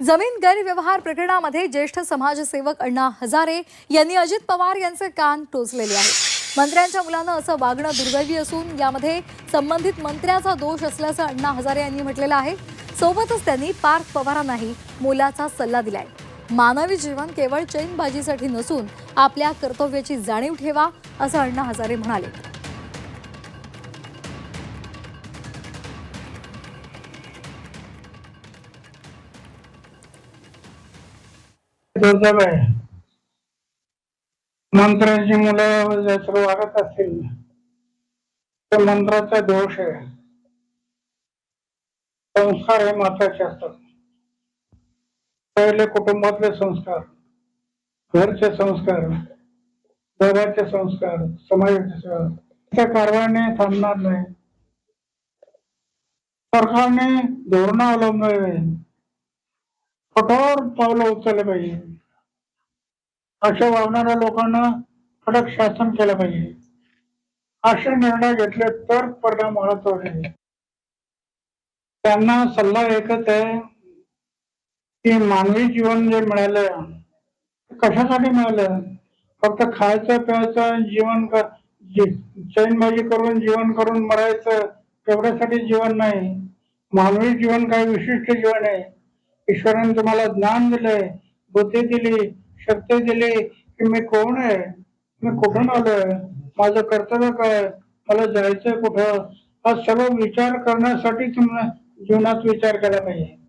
जमीन गैरव्यवहार प्रकरणामध्ये ज्येष्ठ समाजसेवक अण्णा हजारे यांनी अजित पवार यांचे कान टोचलेले आहे मंत्र्यांच्या मुलानं असं वागणं दुर्दैवी असून यामध्ये संबंधित मंत्र्याचा दोष असल्याचं अण्णा हजारे यांनी म्हटलेलं आहे. सोबतच त्यांनी पार्थ पवारांनाही मोलाचा सल्ला दिलाय. मानवी जीवन केवळ चैनबाजीसाठी नसून आपल्या कर्तव्याची जाणीव ठेवा असं अण्णा हजारे म्हणाले. दुर्दैव आहे मंत्र्यांची मुलं जर वागत असतील तर मंत्राचा दोष आहे. संस्कार हे महत्त्वाचे असतात. पहिले कुटुंबातले संस्कार घरचे संस्कार जगाचे संस्कार समाजाचे संस्कार. त्या कारवाईने थांबणार नाही. सरकारने धोरण अवलंबावे कठोर पावलं उचलले पाहिजे. अशा वागणाऱ्या लोकांना कडक शासन केलं पाहिजे. असे निर्णय घेतले तर परिणाम वाढत होईल त्यांना सल्ला एकच आहे की मानवी जीवन जे मिळालं ते कशासाठी मिळालं? फक्त खायचं प्यायचं जीवन कर चैनबाजी करून जीवन करून मरायचं तेवढ्यासाठी जीवन नाही. मानवी जीवन काही विशिष्ट जीवन आहे. ईश्वराने तुम्हाला ज्ञान दिलंय बुद्धी दिली शक्ती दिली की मी कोण आहे? मी कुठून आलोय? माझं कर्तव्य काय? मला जायचंय कुठं? हा सर्व विचार करण्यासाठी तुम्हाला जीवनात विचार केला पाहिजे.